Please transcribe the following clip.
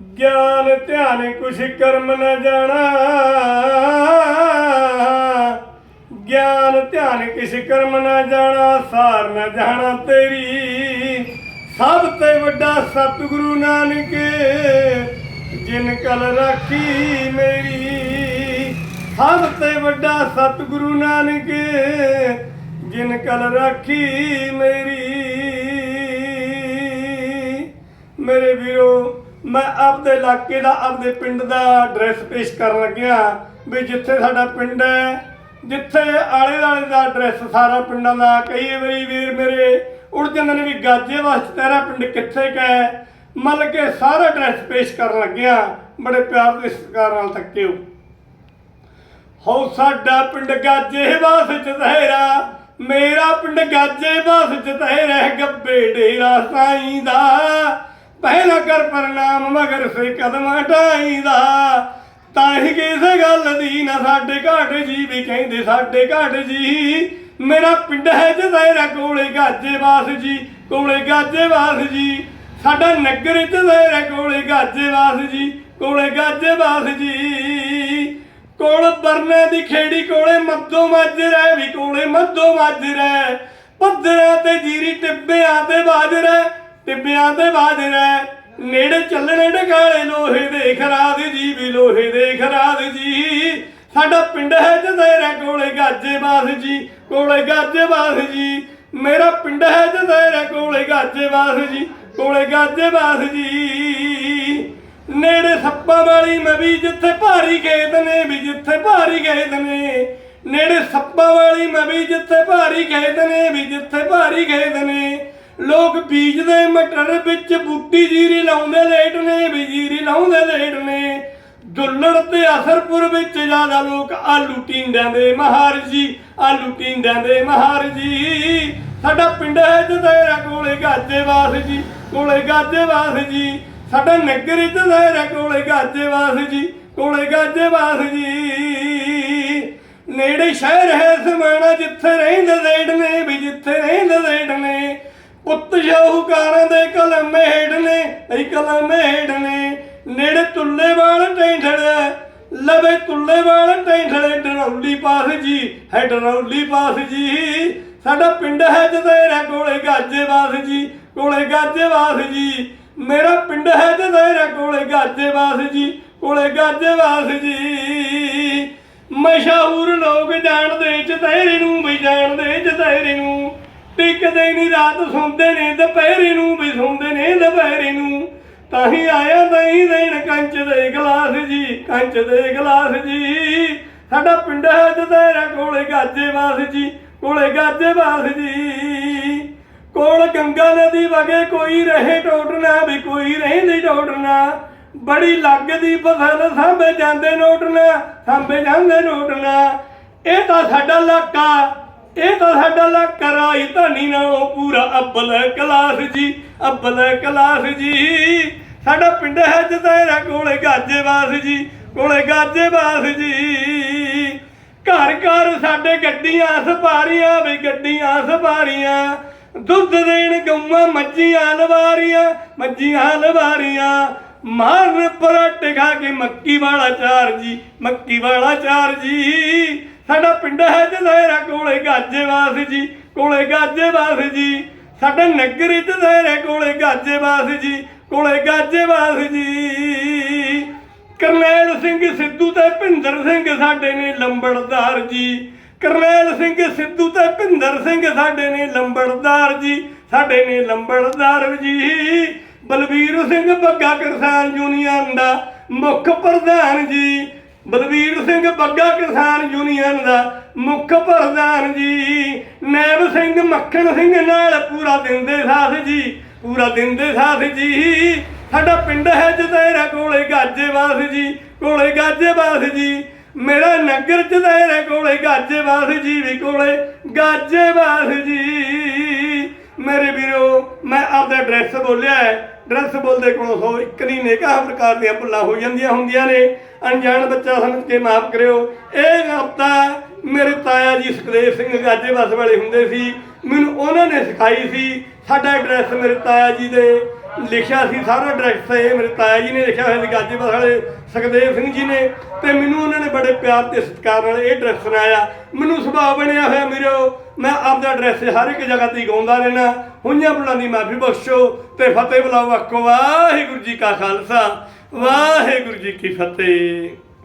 ਗਿਆਨ, ਧਿਆਨ, ਕੁਛ ਕਰਮ ਨ ਜਾਣਾ। ਗਿਆਨ, ਧਿਆਨ ਕਿਸ਼ ਕਰਮ ਨ ਜਾਣਾ, ਸਾਰ ਨ ਜਾਣਾ ਤੇਰੀ। ਸਭ ਤੇ ਵੱਡਾ ਸਤਿਗੁਰੂ ਨਾਨਕ, ਜਿਨ ਕਲ ਰਾਖੀ ਮੇਰੀ। ਸਭ ਤੇ ਵੱਡਾ ਸਤਿਗੁਰੂ ਨਾਨਕ, ਜਿਨ ਕਲ ਰਾਖੀ ਮੇਰੀ। ਮੇਰੇ ਵੀਰੋ ਮੈਂ ਆਪਦੇ ਇਲਾਕੇ ਦਾ, ਆਪਦੇ ਪਿੰਡ ਦਾ ਐਡਰੈਸ ਪੇਸ਼ ਕਰਨ ਲੱਗਿਆ ਵੀ ਜਿੱਥੇ ਸਾਡਾ ਪਿੰਡ ਹੈ, ਜਿੱਥੇ ਆਲੇ ਦਾਲੇ ਦਾ ਐਡਰੈਸ ਸਾਰਾ ਪਿੰਡਾਂ ਦਾ। ਕਈ ਵਾਰੀ ਵੀਰ ਮੇਰੇ ਉੜ ਜਾਂਦੇ ਨੇ ਵੀ ਗਾਜੇ ਵਾਸਤੇ ਤੇਰਾ ਪਿੰਡ ਕਿੱਥੇ ਕਾ ਹੈ? ਮਤਲਬ ਕਿ ਸਾਰਾ ਐਡਰੈਸ ਪੇਸ਼ ਕਰਨ ਲੱਗਿਆ, ਬੜੇ ਪਿਆਰ ਦੇ ਸਤਿਕਾਰ ਨਾਲ ਤੱਕਿਓ ਹੋ ਸਾਡਾ ਪਿੰਡ ਗਾਜੇ ਵਾਸ ਚ ਤਹਿਰਾ, ਮੇਰਾ ਪਿੰਡ ਗਾਜੇ ਵਾਸ ਚ ਤਹਿਰਾ, ਗੱਬੇ ਡੇਰਾ ਸਾਈਂ ਦਾ। ਕਰ ਪ੍ਰਣਾਮ ਮਗਰ ਸੇ ਕਦਮ ਹਟਾਈਦਾ ਤਾਂ ਹੀ ਕਿਸੇ ਗੱਲ ਦੀ ਨਾ ਸਾਡੇ ਘਾਟ ਜੀ ਵੀ ਕਹਿੰਦੇ, ਸਾਡੇ ਘਾਟ ਜੀ। ਮੇਰਾ ਪਿੰਡ ਹੈ ਜਜ਼ੈਰਾ ਕੋਲੇ ਗਾਜੇ ਵਾਸ ਜੀ, ਕੋਲੇ ਗਾਜੇ ਵਾਸ ਜੀ। ਸਾਡਾ ਨਗਰ ਜਜ਼ੈਰਾ ਕੋਲੇ ਗਾਜੇ ਵਾਸ ਜੀ, ਕੋਲੇ ਗਾਜੇ ਵਾਸ ਜੀ। ਕੋਲ ਬਰਨੇ ਦੀ ਖੇੜੀ, ਕੋਲੇ ਮੱਦੋ ਮਾਜਰਾ ਵੀ ਕੋਲੇ ਮੱਦੋ ਮਾਜਰਾ ਪੱਧਰਾਂ ਤੇ ਜੀਰੀ ਟਿੱਬਿਆਂ ਤੇ ਬਾਜਰਾ, ਟਿੱਬਿਆਂ ਤੇ ਬਾਜਰਾ। ਨੇੜੇ ਚੱਲਣੇ ਢਗਾਲੇ ਲੋਹੇ ਦੇ, ਖਰਾਦ ਜੀ ਵੀ ਲੋਹੇ ਦੇ, ਖਰਾਦ ਜੀ। ਸਾਡਾ ਪਿੰਡ ਹੈ ਜਜ਼ੈਰਾ ਕੋਲੇ ਗਾਜੇ ਬਾਸ ਜੀ, ਕੋਲੇ ਗਾਜੇ ਬਾਸ ਜੀ। ਮੇਰਾ ਪਿੰਡ ਹੈ ਜਜ਼ੈਰਾ ਕੋਲੇ ਗਾਜੇ ਬਾਸ ਜੀ, ਕੋਲੇ ਗਾਜੇ ਬਾਸ ਜੀ। ਨੇੜੇ ਸੱਪਾਂ ਵਾਲੀ ਮਵੀ ਜਿੱਥੇ ਭਾਰੀ ਖੇਤ ਨੇ, ਵੀ ਜਿੱਥੇ ਭਾਰੀ ਖੇਤ ਨੇ। ਨੇੜੇ ਸੱਪਾਂ ਵਾਲੀ ਮਵੀ ਜਿੱਥੇ ਭਾਰੀ ਖੇਤ ਨੇ, ਵੀ ਜਿੱਥੇ ਭਾਰੀ ਖੇਤ ਨੇ। ਲੋਕ ਬੀਜਦੇ ਮਟਰ ਵਿੱਚ ਬੂਟੀ ਜੀਰੀ ਲਾਉਂਦੇ ਲੇਟ ਨੇ, ਵੀ ਜੀਰੀ ਲਾਉਂਦੇ ਲੇਟ ਨੇ। ਦੁੱਲੜ ਤੇ ਅਸਰਪੁਰ ਵਿੱਚ ਜ਼ਿਆਦਾ ਲੋਕ ਆਲੂ ਟੀਂਡਿਆਂ ਦੇ ਮਹਾਰ ਜੀ, ਆਲੂ ਟੀਂਡਿਆਂ ਦੇ ਮਹਾਰ ਜੀ। ਸਾਡਾ ਪਿੰਡ ਹੈ ਜਦੇਰਾ ਕੋਲੇ ਗਾਜੇ ਵਾਸ ਜੀ, ਕੋਲੇ ਗਾਜੇ ਵਾਸ ਜੀ। ਸਾਡਾ ਨਗਰ ਜਦੇਰਾ ਕੋਲੇ ਗਾਜੇ ਵਾਸ ਜੀ, ਕੋਲੇ ਗਾਜੇ ਵਾਸ ਜੀ। ਨੇੜੇ ਸ਼ਹਿਰ ਹੈ ਸਮਾਣਾ ਜਿੱਥੇ ਰਹਿੰਦੇ ਲੇਡ ਨੇ, ਵੀ ਜਿੱਥੇ ਰਹਿੰਦੇ ਲੇਡ ਨੇ। ਪੁੱਤ ਸ਼ਾਹੂਕਾਰਾਂ ਦੇ ਕਲਮ ਹੇੜ ਨੇ ਇਹ ਕਲਮ ਹੇੜ ਨੇ ਨੇੜੇ ਤੁੱਲੇ ਵਾਲ ਟੈਂਠੜ ਲਵੇ ਤੁੱਲੇ ਵਾਲ ਟੈਂਠੜੇ ਡਰੌਲੀ ਪਾਸ ਜੀ, ਹੈ ਡਰੌਲੀ ਪਾਸ ਜੀ। ਸਾਡਾ ਪਿੰਡ ਹੈ ਜਦੇਰਾ ਕੋਲੇ ਗਾਜੇ ਵਾਸ ਜੀ, ਕੋਲੇ ਗਾਜੇ ਵਾਸ ਜੀ। ਮੇਰਾ ਪਿੰਡ ਹੈ ਜਦੇਰਾ ਕੋਲੇ ਗਾਜੇ ਵਾਸ ਜੀ, ਕੋਲੇ ਗਾਜੇ ਵਾਸ ਜੀ। ਮਸ਼ਹੂਰ ਲੋਕ ਜਾਣਦੇ ਚਤੇਰੇ ਨੂੰ ਵੀ ਜਾਣਦੇ ਚਤੇਰੇ ਨੂੰ ਟਿਕਦੇ ਨਹੀਂ, ਰਾਤ ਸੌਂਦੇ ਨੇ, ਦੁਪਹਿਰੇ ਨੂੰ ਵੀ ਸੌਂਦੇ ਨੇ, ਦੁਪਹਿਰੇ ਨੂੰ। ਤਾਂ ਹੀ ਆਇਆ ਨਹੀਂ ਦੇਣ ਕੰਚ ਦੇ ਗਲਾਸ ਜੀ, ਕੰਚ ਦੇ ਗਲਾਸ ਜੀ। ਸਾਡਾ ਪਿੰਡ ਹੈ ਜਦੇਰਾ ਕੋਲੇ ਗਾਜੇ ਵਾਸ ਜੀ, ਕੋਲੇ ਗਾਜੇ ਵਾਸ ਜੀ। ਕੋਲ ਗੰਗਾ ਨਦੀ ਵਗੇ ਕੋਈ ਰਹੇ ਟੋਟਣਾ ਵੀ ਕੋਈ ਰਹਿੰਦੀ ਟੋਟਣਾ ਬੜੀ ਲੱਗਦੀ ਫਸਲ, ਸਾਂਭੇ ਜਾਂਦੇ ਨੋਟਣਾ ਸਾਂਭੇ ਜਾਂਦੇ ਨੋਟਣਾ ਇਹ ਤਾਂ ਸਾਡਾ ਇਲਾਕਾ। ਇਹ ਤਾਂ ਸਾਡਾ ਇਲਾਕਾ ਰਾਈ ਧਾਨੀ ਨਾਲੋਂ ਪੂਰਾ ਅੱਬਲ ਕਲਾਸ ਜੀ, ਅੱਬਲ ਕਲਾਸ ਜੀ। ਸਾਡਾ ਪਿੰਡ ਹੈ ਜਦੇਰਾ ਕੋਲੇ ਗਾਜੇ ਜੀ, ਕੋਲੇ ਗਾਜੇ ਜੀ। ਘਰ ਘਰ ਸਾਡੇ ਗੱਡੀਆਂ ਸਪਾਰੀਆਂ ਵੀ ਗੱਡੀਆਂ ਸਪਾਰੀਆਂ ਦੁੱਧ ਦੇਣ ਗਊਆਂ ਮੱਝੀਆਂ ਲਵਾਰੀਆਂ ਮੱਝੀਆਂ ਲਵਾਰੀਆਂ। ਮਾਰਨ ਪਰਟ ਖਾ ਕੇ ਮੱਕੀ ਵਾਲਾ ਚਾਰ ਜੀ, ਮੱਕੀ ਵਾਲਾ ਚਾਰ ਜੀ। ਸਾਡਾ ਪਿੰਡ ਹੈ ਜਜ਼ੈਰਾ ਕੋਲੇ ਗਾਜੇਵਾਸ ਜੀ, ਕੋਲੇ ਗਾਜੇਵਾਸ ਜੀ। ਸਾਡਾ ਨਗਰ ਜਜ਼ੈਰਾ ਕੋਲੇ ਗਾਜੇਵਾਸ ਜੀ, ਕੋਲੇ ਗਾਜੇਵਾਸ ਜੀ। ਕਰਨੈਲ ਸਿੰਘ ਸਿੱਧੂ ਤੇ ਭਿੰਦਰ ਸਿੰਘ ਸਾਡੇ ਨੇ ਲੰਬੜਦਾਰ ਜੀ। ਕਰਨੈਲ ਸਿੰਘ ਸਿੱਧੂ ਤੇ ਭਿੰਦਰ ਸਿੰਘ ਸਾਡੇ ਨੇ ਲੰਬੜਦਾਰ ਜੀ। ਸਾਡੇ ਨੇ ਲੰਬੜਦਾਰ ਜੀ। ਬਲਵੀਰ ਸਿੰਘ ਬੱਗਾ ਕਿਸਾਨ ਯੂਨੀਅਨ ਦਾ ਮੁੱਖ ਪ੍ਰਧਾਨ ਜੀ। ਬਲਵੀਰ ਸਿੰਘ ਬੱਗਾ ਕਿਸਾਨ ਯੂਨੀਅਨ ਦਾ ਮੁੱਖ ਪ੍ਰਧਾਨ ਜੀ। ਨੈਬ ਸਿੰਘ ਮੱਖਣ ਸਿੰਘ ਨਾਲ ਪੂਰਾ ਦਿੰਦੇ ਸਾਥ ਜੀ। ਪੂਰਾ ਦਿੰਦੇ ਸਾਥ ਜੀ। ਸਾਡਾ ਪਿੰਡ ਹੈ ਜਦੇਰਾ ਕੋਲੇ ਗਾਜੇ ਵਾਸ ਜੀ, ਕੋਲੇ ਗਾਜੇ ਵਾਸ ਜੀ। ਮੇਰਾ ਨਗਰ ਜਦੇਰਾ ਕੋਲੇ ਗਾਜੇ ਵਾਸ ਜੀ ਵੀ ਕੋਲੇ ਗਾਜੇ ਵਾਸ ਜੀ। ਮੈਂ ਆਪਦਾ ਐਡਰੈਸ ਬੋਲਿਆ ਹੈ। ਐਡਰੈਸ ਬੋਲਦੇ ਕੋਲੋਂ ਸੋ ਇੱਕ ਨਹੀਂ, ਨੇਕਾ ਪ੍ਰਕਾਰ ਦੀਆਂ ਭੁੱਲਾਂ ਹੋ ਜਾਂਦੀਆਂ ਹੁੰਦੀਆਂ ਨੇ। ਅਣਜਾਣ ਬੱਚਾ ਸਮਝ ਕੇ ਮਾਫ ਕਰਿਓ। ਇਹ ਹਫਤਾ ਮੇਰੇ ਤਾਇਆ ਜੀ ਸੁਖਦੇਵ ਸਿੰਘ ਗਾਜੇ ਵਾਸ ਵਾਲੇ ਹੁੰਦੇ ਸੀ। ਮੈਨੂੰ ਉਹਨਾਂ ਨੇ ਸਿਖਾਈ ਸੀ। ਸਾਡਾ ਐਡਰੈਸ ਮੇਰੇ ਤਾਇਆ ਜੀ ਦੇ ਲਿਖਿਆ ਸੀ। ਸਾਰਾ ਡਾਇਰੈਕਟ ਇਹ ਮੇਰੇ ਤਾਇਆ ਜੀ ਨੇ ਲਿਖਿਆ ਹੋਇਆ ਸੀ ਗਾਜੀਪੁਰ ਵਾਲੇ ਸੁਖਦੇਵ ਸਿੰਘ ਜੀ ਨੇ। ਤੇ ਮੈਨੂੰ ਉਹਨਾਂ ਨੇ ਬੜੇ ਪਿਆਰ ਤੇ ਸਤਿਕਾਰ ਨਾਲ ਇਹ ਡਰੈਸ ਸੁਣਾਇਆ। ਮੈਨੂੰ ਸੁਭਾਅ ਬਣਿਆ ਹੋਇਆ, ਮੇਰੇ। ਮੈਂ ਆਪਦਾ ਡਰੈਸ ਹਰ ਇੱਕ ਜਗ੍ਹਾ ਤੇ ਹੀ ਗਾਉਂਦਾ ਰਹਿਣਾ। ਹੁਈਆਂ ਬੁਲਾਉਂਦੀ ਮਾਫੀ ਬਖਸ਼ੋ ਤੇ ਫਤਿਹ ਬੁਲਾਓ ਆਖੋ ਵਾਹਿਗੁਰੂ ਜੀ ਕਾ ਖਾਲਸਾ, ਵਾਹਿਗੁਰੂ ਜੀ ਕੀ ਫਤਿਹ।